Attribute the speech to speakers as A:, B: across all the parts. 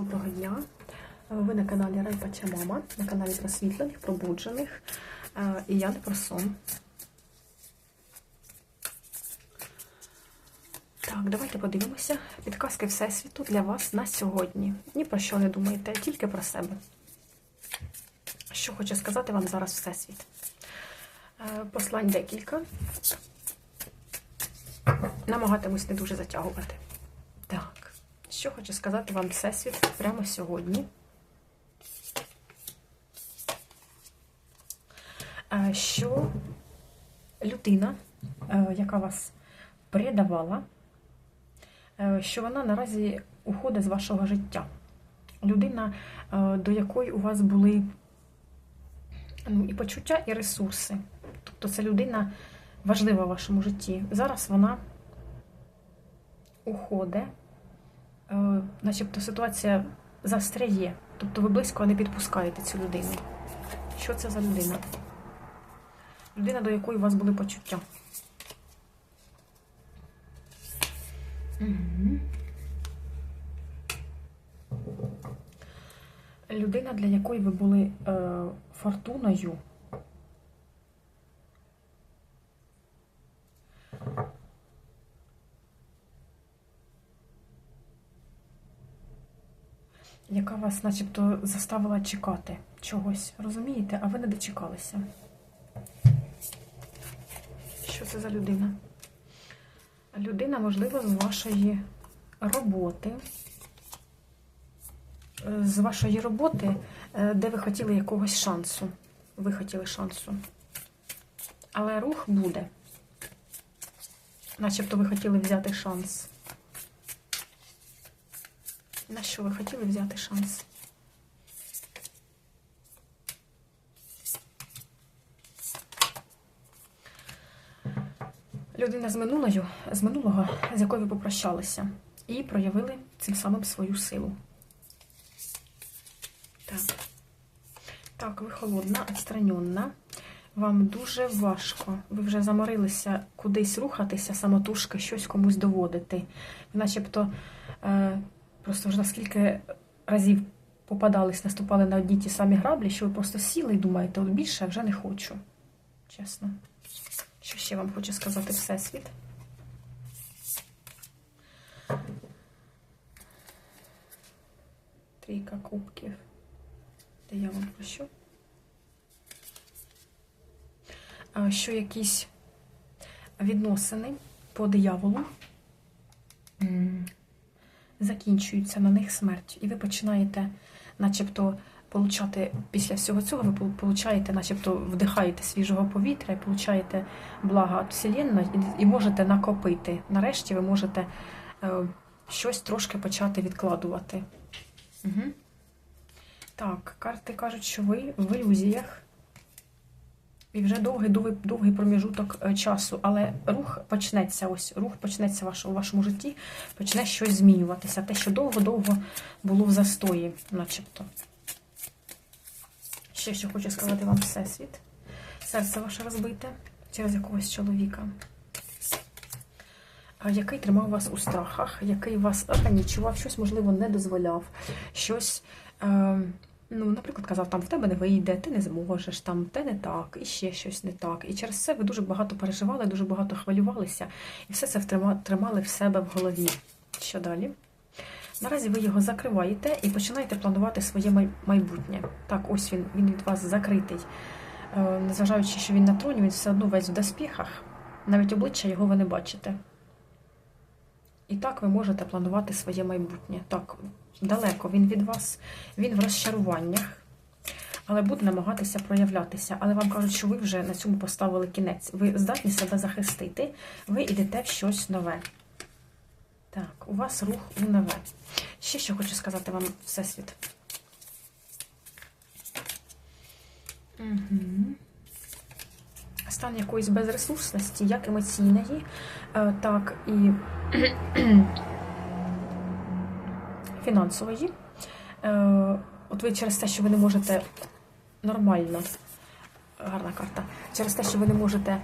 A: Доброго дня! Ви на каналі Райпача Мама, на каналі просвітлених, пробуджених. Е, І я не про сон. Так, давайте подивимося. Підказки Всесвіту для вас на сьогодні. Ні про що не думайте, тільки про себе. Що хоче сказати вам зараз Всесвіт? Е, Послань декілька. Намагатимусь не дуже затягувати. Що хоче сказати вам Всесвіт прямо сьогодні? Е, Що людина, е, яка вас предавала, е, що вона наразі уходить з вашого життя. Людина, до якої у вас були ну, і почуття, і ресурси. Тобто це людина важлива в вашому житті. Зараз вона уходить, начебто ситуація застряє. Тобто ви близько не підпускаєте цю людину. Що це за людина? Людина, до якої у вас були почуття. Угу. Людина, для якої ви були е, фортуною. Яка вас начебто заставила чекати чогось, розумієте? А ви не дочекалися. Що це за людина? Людина, можливо, з вашої роботи. Е, З вашої роботи, е, де ви хотіли якогось шансу. Ви хотіли шансу. Але рух буде. Начебто ви хотіли взяти шанс. На що ви хотіли взяти шанс? Людина з минулою, з минулого, з якою ви попрощалися, і проявили цим самим свою силу. Так. Так, ви холодна, відстраненна. Вам дуже важко. Ви вже заморилися кудись рухатися, самотужки, щось комусь доводити. Начебто е, просто вже наскільки разів попадались, наступали на одні ті самі граблі, що ви просто сіли і думаєте, от більше я вже не хочу. Чесно. Що ще вам хочу сказати Всесвіт? Трійка кубків. Де я вам про що? А, Що якісь відносини по дияволу закінчуються на них смерть. І ви починаєте, начебто, получати після всього цього, ви получаєте, начебто вдихаєте свіжого повітря і получаєте блага від Вселенної і можете накопити. Нарешті ви можете е, щось трошки почати відкладувати. Угу. Так, карти кажуть, що ви в ілюзіях. І вже довгий довгий, довгий проміжуток е, часу, але рух почнеться, ось рух почнеться у вашому житті, почне щось змінюватися. Те, що довго-довго було в застої, начебто. Ще що хочу сказати вам Всесвіт. Серце ваше розбите через якогось чоловіка, який тримав вас у страхах, який вас органічував, щось, можливо, не дозволяв, щось. Е Ну, наприклад, казав, там в тебе не вийде, ти не зможеш, там те не так, і ще щось не так. І через це ви дуже багато переживали, дуже багато хвилювалися, і все це тримали в себе в голові. Що далі? Наразі ви його закриваєте і починаєте планувати своє майбутнє. Так, ось він він від вас закритий. Е, незважаючи, що він на троні, він все одно весь в доспіхах. Навіть обличчя його ви не бачите. І так ви можете планувати своє майбутнє. Так, далеко він від вас, він в розчаруваннях, але буде намагатися проявлятися. Але вам кажуть, що ви вже на цьому поставили кінець. Ви здатні себе захистити, ви йдете в щось нове. Так, у вас рух у нове. Ще що хочу сказати вам Всесвіт. Угу. Стан якоїсь безресурсності, як емоційної, так і фінансової. От ви через те, що ви не можете нормально, гарна карта, через те, що ви не можете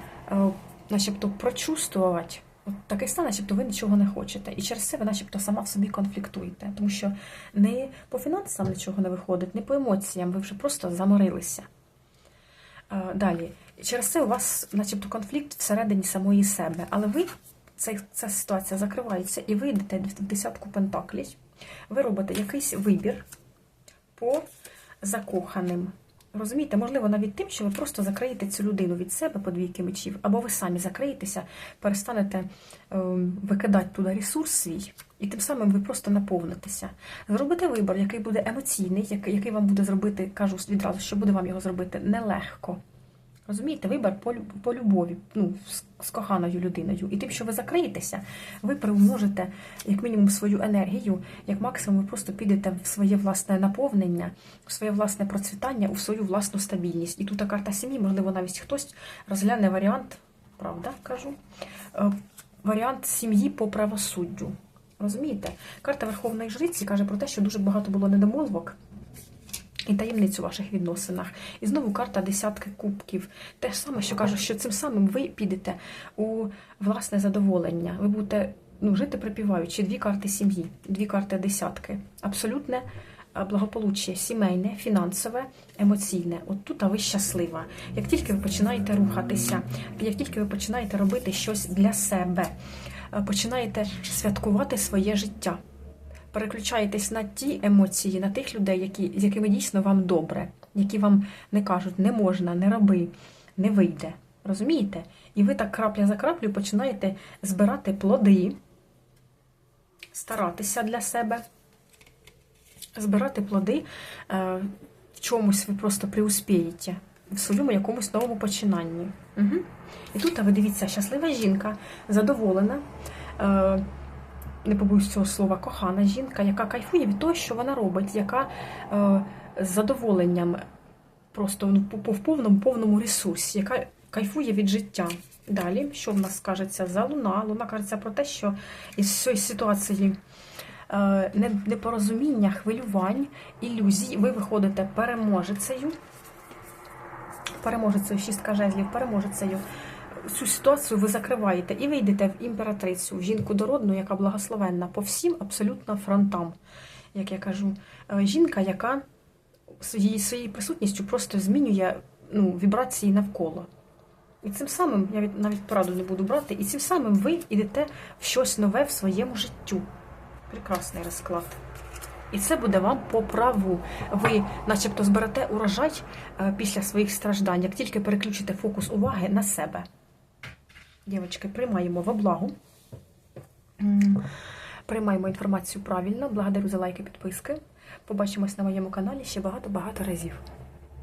A: начебто прочувствувати От такий стан, начебто ви нічого не хочете. І через це ви начебто сама в собі конфліктуєте. Тому що не по фінансам нічого не виходить, не по емоціям, ви вже просто заморилися. Е, Далі, через це у вас, начебто, конфлікт всередині самої себе. Але ви, ця, ця ситуація закривається, і ви йдете в десятку пентаклів. Ви робите якийсь вибір по закоханим. Розумієте, можливо, навіть тим, що ви просто закриєте цю людину від себе по двійки мечів, або ви самі закриєтеся, перестанете е, викидати туди ресурс свій, і тим самим ви просто наповнитеся. Зробите вибір, який буде емоційний, який вам буде зробити, кажу відразу, що буде вам його зробити нелегко. Розумієте, вибір по, по любові, ну, з, коханою людиною. І тим, що ви закриєтеся, ви приумножите як мінімум свою енергію, як максимум ви просто підете в своє власне наповнення, в своє власне процвітання, у свою власну стабільність. І тут карта сім'ї, можливо, навіть хтось розгляне варіант, правда кажу, е, варіант сім'ї по правосуддю. Розумієте? Карта Верховної Жриці каже про те, що дуже багато було недомолвок і таємниць у ваших відносинах. І знову карта десятки кубків. Те ж саме, що каже, що цим самим ви підете у власне задоволення. Ви будете ну, жити припіваючи дві карти сім'ї, дві карти десятки. Абсолютне благополуччя сімейне, фінансове, емоційне. От тут а ви щаслива. Як тільки ви починаєте рухатися, як тільки ви починаєте робити щось для себе, починаєте святкувати своє життя переключаєтесь на ті емоції, на тих людей, які, з якими дійсно вам добре, які вам не кажуть, не можна, не роби, не вийде. Розумієте? І ви так крапля за краплею починаєте збирати плоди, старатися для себе, збирати плоди, е, в чомусь ви просто преуспієте, в своєму якомусь новому починанні. Угу. І тут а ви дивіться, щаслива жінка, задоволена. Е, не побоюсь цього слова, кохана жінка, яка кайфує від того, що вона робить, яка е, з задоволенням просто ну, в повному повному ресурсі, яка кайфує від життя. Далі, що в нас кажеться за луна? Луна кажеться про те, що із цієї ситуації е, непорозуміння, хвилювань, ілюзій, ви виходите переможецею. Переможецею, шістка жезлів, переможецею цю ситуацію ви закриваєте і ви йдете в імператрицю, в жінку дородну, яка благословенна по всім абсолютно фронтам. Як я кажу, Е, жінка, яка своєю, своєю присутністю просто змінює ну, вібрації навколо. І цим самим, я навіть пораду не буду брати, і цим самим ви йдете в щось нове в своєму життю. Прекрасний розклад. І це буде вам по праву. Ви, начебто, зберете урожай е, після своїх страждань, як тільки переключите фокус уваги на себе. Дівчатки, приймаємо во благу. Приймаємо інформацію правильно. Благодарю за лайки, підписки. Побачимось на моєму каналі ще багато-багато разів.